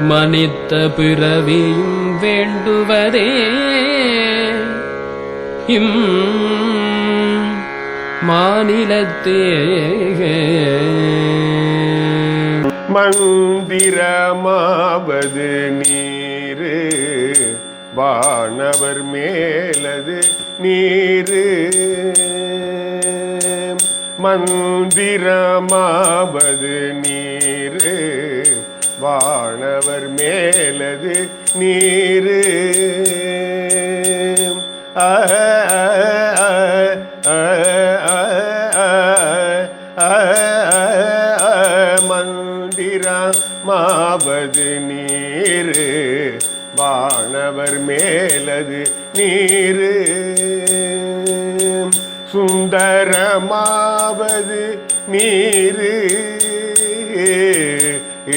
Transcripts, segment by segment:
மனித்த பிறவியும் வேண்டுவதே. இம் மாநிலத்தே மந்திரமாவது நீரு வானவர் மேலது நீரு. மந்திரமாவது நீரு வானவர் மேலது நீரு. ஆ மந்திரமாவது நீரு. வானவர் மேலது நீரு. சுந்தரமாவது நீரு. ஏ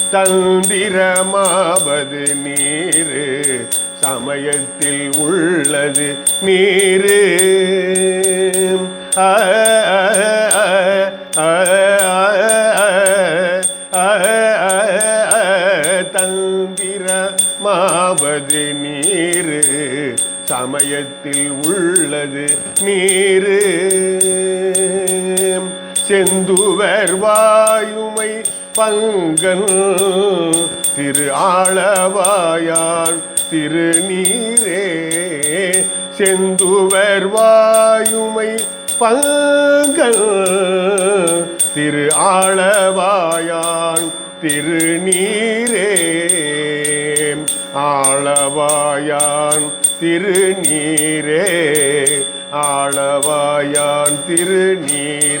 தந்திரமாவது நீரு சமயத்தில் உள்ளது நீரு ஆ, ஆ, தந்திரமாவது நீரு சமயத்தில் உள்ளது நீரு செந்துவர் வாயுமை பங்கன் திரு ஆளவாயான் திருநீரே செந்துவர் வாயுமை பங்கன் திரு ஆளவாயான் திருநீரே ஆளவாயான் திருநீரே ஆளவாயான் திருநீர்.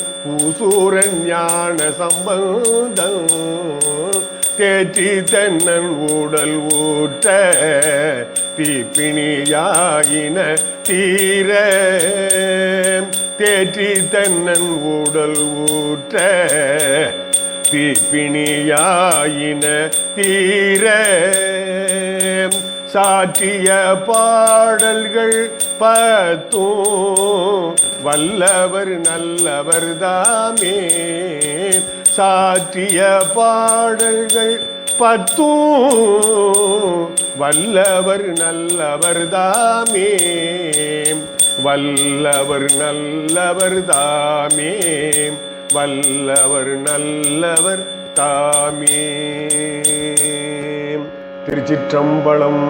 பூசூரன் ஞான சம்பந்தன் தேற்றி தென்னன் ஊடல் ஊட்ட தீப்பிணியாயின தீர. தேற்றி தென்னன் ஊடல் ஊற்ற தீப்பிணியாயின தீர. சாற்றிய பாடல்கள் பத்தோ வல்லவர் நல்லவர் தாமே. சாற்றிய பாடல்கள் பத்தும். வல்லவர் நல்லவர் தாமே. வல்லவர் நல்லவர் தாமே. வல்லவர் நல்லவர் தாமே. திருச்சிற்றம்பலம்.